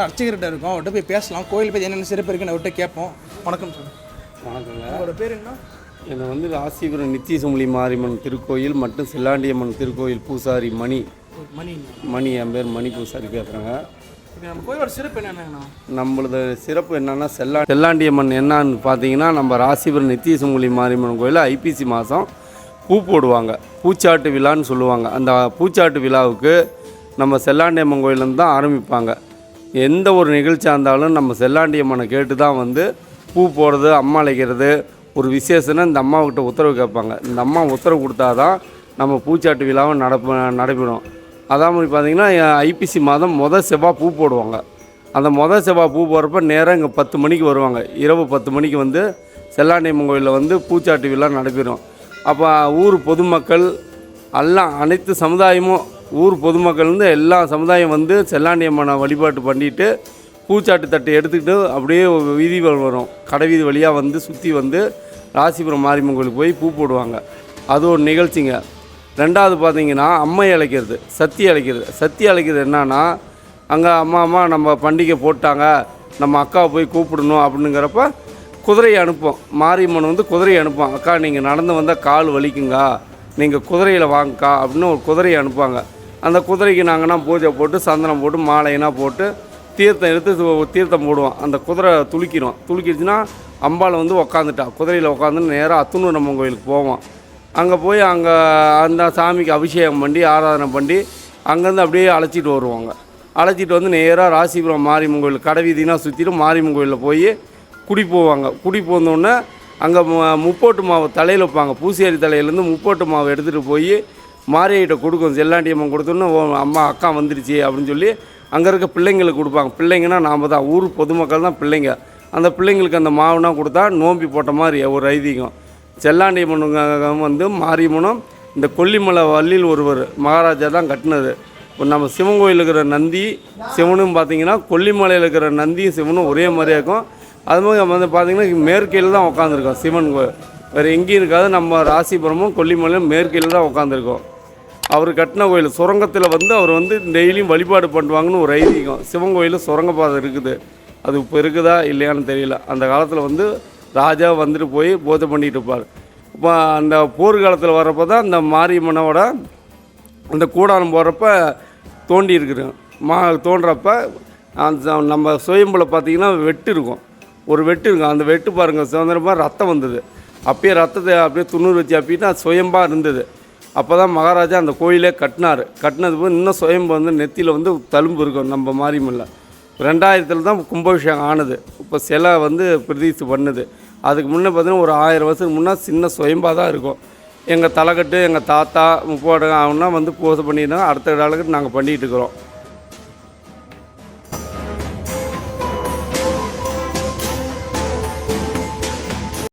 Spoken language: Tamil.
அர்ச்சகர்கிட்ட இருக்கோம் அவர்கிட்ட போய் பேசலாம். கோயில் பற்றி என்னென்ன சிறப்பு இருக்குன்னு அவர்கிட்ட கேட்போம். வணக்கம் சார். வணக்கங்க. உங்களோட பேர் என்ன? இது வந்து ராசிபுரம் நித்தியசமுலி மாரியம்மன் திருக்கோயில் மற்றும் செல்லாண்டியம்மன் திருக்கோயில் பூசாரி மணி. மணி. மணி என் பேர் மணி பூசாரி பேசுகிறேங்க நம்மளது சிறப்பு என்னென்னா செல்லா செல்லாண்டியம்மன் என்னன்னு பார்த்தீங்கன்னா நம்ம ராசிபுரம் நித்தியசமுலி மாரியம்மன் கோயிலில் ஐபிசி மாதம் பூ போடுவாங்க. பூச்சாட்டு விழான்னு சொல்லுவாங்க. அந்த பூச்சாட்டு விழாவுக்கு நம்ம செல்லாண்டியம்மன் கோயிலேருந்து தான் ஆரம்பிப்பாங்க. எந்த ஒரு நிகழ்ச்சியாக இருந்தாலும் நம்ம செல்லாண்டியம்மனை கேட்டு தான் வந்து பூ போடுறது அம்மா அழைக்கிறது ஒரு விசேஷம்னா இந்த அம்மாவுக்கிட்ட உத்தரவு கேட்பாங்க. இந்த அம்மா உத்தரவு கொடுத்தாதான் நம்ம பூச்சாட்டு விழாவை நடப்ப நடைபெறும். அதான் மாதிரி பார்த்திங்கன்னா ஐபிசி மாதம் மொதல் செவ்வாய் பூ போடுவாங்க. அந்த மொதல் செவ்வாய் பூ போகிறப்ப நேராக இங்கே பத்து மணிக்கு வருவாங்க. இரவு பத்து மணிக்கு வந்து செல்லாண்டியம்மன் கோயிலில் வந்து பூச்சாட்டு விழா நடைபெறும். அப்போ ஊர் பொதுமக்கள் எல்லாம் அனைத்து சமுதாயமும் ஊர் பொதுமக்கள் வந்து எல்லா சமுதாயம் வந்து செல்லாண்டியம்மனை வழிபாட்டு பண்ணிட்டு பூச்சாட்டு தட்டை எடுத்துக்கிட்டு அப்படியே வீதி வரும். கடை வீதி வழியாக வந்து சுற்றி வந்து ராசிபுரம் மாரியம்மன் கோயிலுக்கு போய் பூ போடுவாங்க. அது ஒரு நிகழ்ச்சிங்க. ரெண்டாவது பார்த்தீங்கன்னா அம்மை அழைக்கிறது சத்தி அழைக்கிறது. சத்தி அழைக்கிறது என்னன்னா அங்கே அம்மா அம்மா நம்ம பண்டிகை போட்டாங்க நம்ம அக்காவை போய் கூப்பிடணும் அப்படிங்கிறப்ப குதிரையை அனுப்போம். மாரியம்மன் வந்து குதிரையை அனுப்போம். அக்கா நீங்கள் நடந்து வந்தால் கால் வலிக்குங்க நீங்கள் குதிரையில் வாங்கக்கா அப்படின்னு ஒரு குதிரையை அனுப்புவாங்க. அந்த குதிரைக்கு நாங்கள்னா பூஜை போட்டு சந்தனம் போட்டு மாலையெல்லாம் போட்டு தீர்த்தம் எடுத்து தீர்த்தம் போடுவோம். அந்த குதிரை துளுக்கிடும் துளுக்கிடுச்சுன்னா அம்பாள் வந்து உக்காந்துட்டா. குதிரையில் உட்காந்து நேராக அத்துணூர் அம்மன் கோயிலுக்கு போவோம். அங்கே போய் அங்கே அந்த சாமிக்கு அபிஷேகம் பண்ணி ஆராதனை பண்ணி அங்கேருந்து அப்படியே அழைச்சிட்டு வருவாங்க. அழைச்சிட்டு வந்து நேராக ராசிபுரம் மாரியம்மன் கோயில் கடைவீதினா சுற்றிட்டு மாரியம்மன் கோயிலில் போய் குடி போவாங்க. குடி போந்தோடனே அங்கே முப்போட்டு மாவு தலையில் வைப்பாங்க. பூசியாரி தலையிலேருந்து முப்போட்டு மாவு எடுத்துகிட்டு போய் மாரியிட்ட கொடுக்கும். செல்லாண்டி அம்மன் ஓ அம்மா அக்கா வந்துருச்சு அப்படின்னு சொல்லி அங்கே இருக்க பிள்ளைங்களுக்கு கொடுப்பாங்க. பிள்ளைங்கன்னா நாம் தான் ஊர் பொதுமக்கள் தான் பிள்ளைங்க. அந்த பிள்ளைங்களுக்கு அந்த மாவுனா கொடுத்தா நோம்பி போட்ட மாதிரி ஒரு ஐதீகம். செல்லாண்டி அம்மன் வந்து மாரியம்மனும் இந்த கொல்லிமலை வள்ளியில் ஒருவர் மகாராஜா தான் கட்டினது. இப்போ நம்ம சிவன் கோயில் இருக்கிற நந்தி சிவனும் பார்த்திங்கன்னா கொல்லிமலையில் இருக்கிற நந்தியும் சிவனும் ஒரே மாதிரியாக இருக்கும். அது மாதிரி நம்ம வந்து பார்த்திங்கன்னா மேற்கையில் தான் உட்காந்துருக்கோம் சிவன் கோயில் வேறு எங்கேயும் இருக்காது. நம்ம ராசிபுரமும் கொல்லிமலையும் மேற்கையில் தான் உட்காந்துருக்கோம் அவர் கட்டின கோயில் சுரங்கத்தில் வந்து அவர் வந்து டெய்லியும் வழிபாடு பண்ணுவாங்கன்னு ஒரு ஐதீகம். சிவன் கோயிலில் சுரங்கப்பாதை இருக்குது. அது இப்போ இருக்குதா இல்லையான்னு தெரியல. அந்த காலத்தில் வந்து ராஜா வந்துட்டு போய் பூஜை பண்ணிட்டு இருப்பார். இப்போ அந்த போர்க்காலத்தில் வர்றப்போ தான் அந்த மாரியம்மனோட அந்த கூடாரம் போகிறப்ப தோண்டி இருக்குது. மா தோன்றப்ப அந்த நம்ம சுயம்பில் பார்த்தீங்கன்னா வெட்டு இருக்கும். ஒரு வெட்டு இருக்கும். அந்த வெட்டு பாருங்கள் சுதந்திரமாக ரத்தம் வந்தது. அப்பயே ரத்தத்தை அப்படியே துண்ணூறு வச்சு அப்பிட்டு சுயம்பாக இருந்தது. அப்போ தான் மகாராஜா அந்த கோயிலே கட்டினார். கட்டினது போது இன்னும் சுயம்பு வந்து நெத்தியில் வந்து தழும்பு இருக்கும் நம்ம மாரியம்மல்ல ரெண்டாயிரத்தில் தான் கும்பாபிஷேகம் ஆனது. இப்போ சிலை வந்து பிரதிஷ்டை பண்ணுது. அதுக்கு முன்னே பார்த்தீங்கன்னா ஒரு ஆயிரம் வருஷத்துக்கு முன்னே சின்ன சுயம்பாக தான் இருக்கும். எங்கள் தலைக்கட்டு எங்கள் தாத்தா முப்போடு அவனா வந்து பூஜை பண்ணியிருந்தாங்க அடுத்த காலக்கட்டு நாங்கள் பண்ணிகிட்டு இருக்கிறோம்.